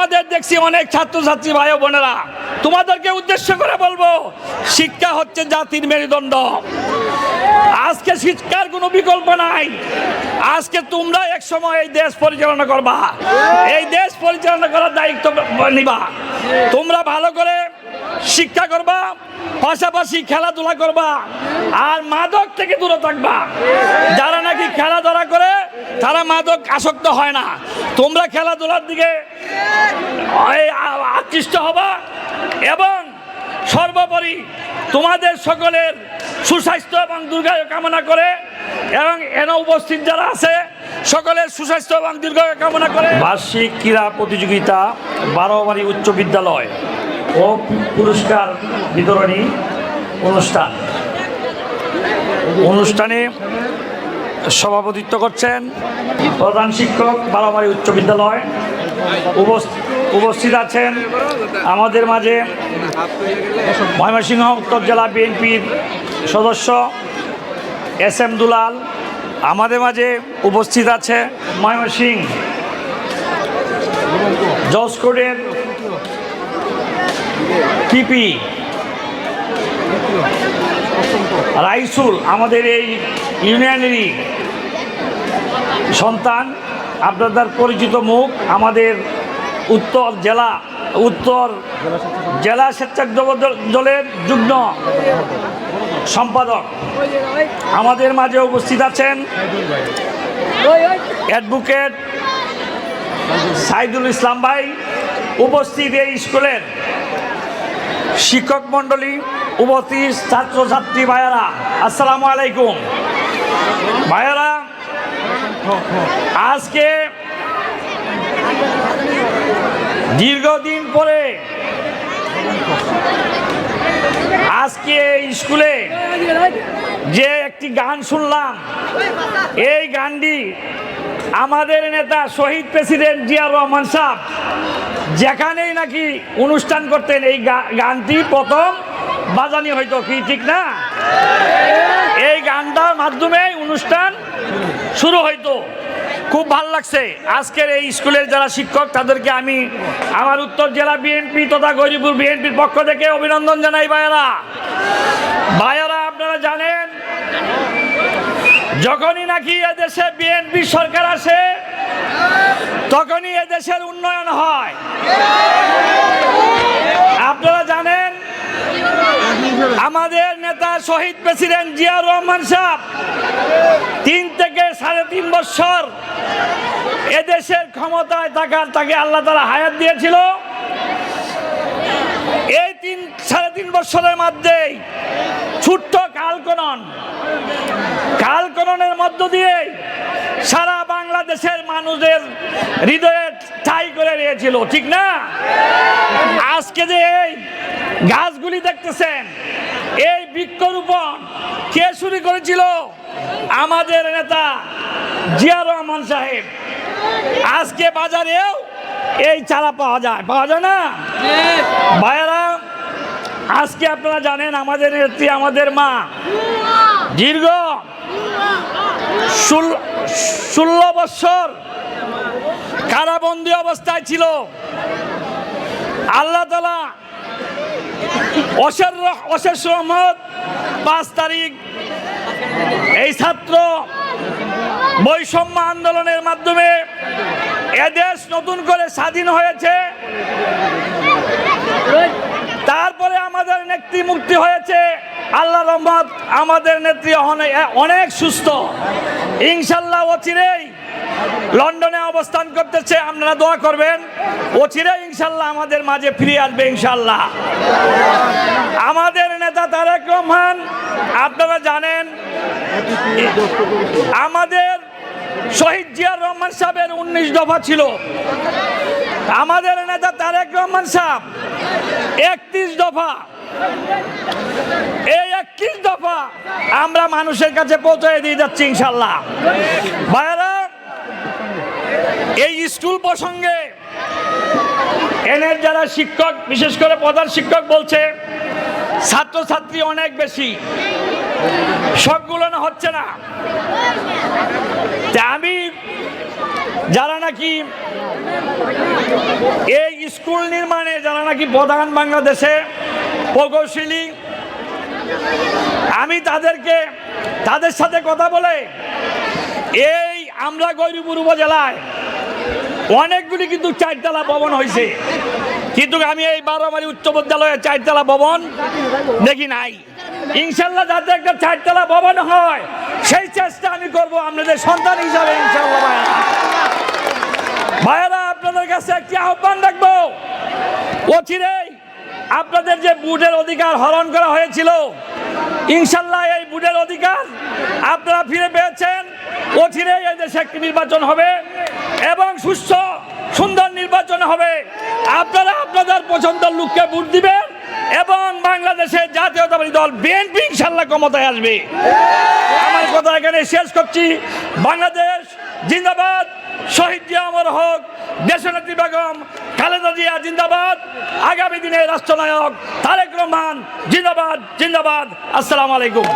আমাদের দেখছি অনেক ছাত্রছাত্রী ভাই বোনেরা। তোমাদেরকে উদ্দেশ্য করে বলব, শিক্ষা হচ্ছে জাতির মেরুদণ্ড। আজকে শিক্ষার কোনো বিকল্প নাই। আজকে তোমরা এক সময় এই দেশ পরিচালনা করবা। এই দেশ পরিচালনা করার দায়িত্ব নিবা। তোমরা ভালো করে শিক্ষা করবা, পাশাপাশি খেলাধুলা করবা, আর মাদক থেকে দূরে থাকবা। যারা নাকি খেলাধুলা করে, তারা মাদক আসক্ত হয় না। তোমরা খেলাধুলার দিকে আকৃষ্ট হবা এবং সর্বোপরি তোমাদের সকলের সুস্বাস্থ্য এবং দীর্ঘায়ু কামনা করে এবং এনে উপস্থিত যারা আছে, সকলের সুস্বাস্থ্য এবং দীর্ঘায়ু কামনা করে। বার্ষিক ক্রীড়া প্রতিযোগিতা বারোবাড়ি উচ্চ বিদ্যালয়। ও পুরস্কার বিতরণী অনুষ্ঠান। অনুষ্ঠানে সভাপতিত্ব করছেন প্রধান শিক্ষক বারোবাড়ি উচ্চ বিদ্যালয়। উপস্থ- উপস্থিত আছেন আমাদের মাঝে ময়মনসিংহ উত্তর জেলা বিএনপির সদস্য এস এম দুলাল। আমাদের মাঝে উপস্থিত আছে ময়মনসিং জসকোটের পিপি রাইসুল, আমাদের এই ইউনিয়নেরই সন্তান, আপনাদের পরিচিত মুখ, আমাদের উত্তর জেলা উত্তর জেলা স্বেচ্ছাসেবক দলের যুগ্ম সম্পাদক। আমাদের মাঝে উপস্থিত আছেন অ্যাডভোকেট সাইদুল ইসলাম ভাই। উপস্থিত এই স্কুলের শিক্ষক মণ্ডলী উপস্থিত ছাত্রছাত্রী ভাইয়ারা, আসসালামু আলাইকুম। ভাইয়ারা, আজকে দীর্ঘদিন পরে আজকে স্কুলে যে একটি গান শুনলাম, এই গানটি আমাদের নেতা শহীদ প্রেসিডেন্ট জিয়াউর রহমান সাহ যেখানেই নাকি অনুষ্ঠান করতেন, এই গানটি প্রথম বাজানি হয়তো কি, ঠিক না? এই গানটার মাধ্যমে অনুষ্ঠান শুরু হইতো। খুব ভালো লাগছে। আজকের এই স্কুলের যারা শিক্ষক, তাদেরকে আমি আমার উত্তর জেলা বিএনপি তথা গৌরীপুর বিএনপির পক্ষ থেকে অভিনন্দন জানাই, ভাইয়ারা। ভাইয়ারা, আপনারা জানেন, যখনই নাকি এদেশে বিএনপি সরকার আসে তখনই এদেশের উন্নয়ন হয়। আপনারা জানেন, আমাদের নেতা শহীদ প্রেসিডেন্ট জিয়া রহমান সাহেব তিন থেকে সাড়ে তিন বছর এদেশের ক্ষমতায় থাকার তাকে আল্লাহ তালা হায়াত দিয়েছিল। এই তিন, সাড়ে তিন বছরের মধ্যেই ছোট্ট কালকনন, কালকননের মধ্য দিয়ে সারা বাংলাদেশের মানুষের হৃদয়ে ঠাই করে নিয়েছিল, ঠিক না? আজকে যে এই গাছগুলি দেখতেছেন, এই বৃক্ষরোপণ কে শুরু করেছিল? আমাদের নেতা জিয়া রহমান সাহেব। আজকে বাজারেও এই চারা পাওয়া যায় পাওয়া যায় না? ভাইয়েরা, আজকে আপনারা জানেন আমাদের নেত্রী, আমাদের মা, দীর্ঘ ষোল- ষোলো বৎসর কারাবন্দি অবস্থায় ছিল। আল্লাহ তালা অশের অশেষ রহমত, পাঁচ তারিখ এই ছাত্র বৈষম্য আন্দোলনের মাধ্যমে এদেশ নতুন করে স্বাধীন হয়েছে। তারপরে আমাদের নেত্রী মুক্তি হয়েছে। আল্লাহ রহমত আমাদের নেত্রী অনেক সুস্থ। ইনশাল্লাহ অচিরেই লন্ডনে অবস্থান করতেছে, আপনারা দোয়া করবেন। অচিরে ইনশাল্লাহ আমাদের মাঝে ফিরে আসবে ইনশাল্লাহ। আমাদের নেতা তারেক রহমান, আপনারা জানেন, আমাদের শহীদ জিয়ার রহমান সাহেবের উনিশ দফা ছিল। আমাদের নেতা তারেক রহমান সাহেব একত্রিশ দফা এই একত্রিশ দফা আমরা মানুষের কাছে পৌঁছে দিয়ে যাচ্ছি ইনশাল্লাহ। এই স্কুল প্রসঙ্গে এনের যারা শিক্ষক, বিশেষ করে প্রধান শিক্ষক বলছে, ছাত্রছাত্রী অনেক বেশি। সবগুলো না হচ্ছে না। আমি, যারা নাকি এই স্কুল নির্মাণে, যারা নাকি প্রধান বাংলাদেশে প্রকৌশলী আমি তাদেরকে, তাদের সাথে কথা বলে, এই আমরা গৈরীপুর উপজেলায় অনেকগুলি কিন্তু চারতলা ভবন হয়েছে। কিন্তু আমি এই বারোমারি উচ্চ বিদ্যালয়ে চারতলা ভবন দেখি নাই। ইনশাল্লাহ যাতে একটা চারতলা ভবন হয়, সেই চেষ্টা আমি করব আপনাদের সন্তান হিসাবে, ইনশাল্লাহ ভাইয়েরা, আপনাদের কাছে একটি আহ্বান রাখব। অচিরেই আপনাদের যে বুটের অধিকার হরণ করা হয়েছিল, ইনশাল্লাহ এই বুটের অধিকার আপনারা ফিরে পেয়েছেন। অচিরেই এই দেশে একটি নির্বাচন হবে এবং সুস্থ, সুন্দর নির্বাচন হবে। আপনারা আপনাদের পছন্দের লোককে ভোট দিবেন এবং বাংলাদেশের জাতীয়তাবাদী দল, বিএনপি ইনশাল্লাহ ক্ষমতায় আসবে। আমার কথা এখানে শেষ করছি। বাংলাদেশ জিন্দাবাদ। শহীদ জিয়া অমর হোক। দেশনেত্রী বেগম খালেদা জিয়া জিন্দাবাদ। আগামী দিনে রাষ্ট্রনায়ক তারেক রহমান জিন্দাবাদ জিন্দাবাদ। আসসালামু আলাইকুম।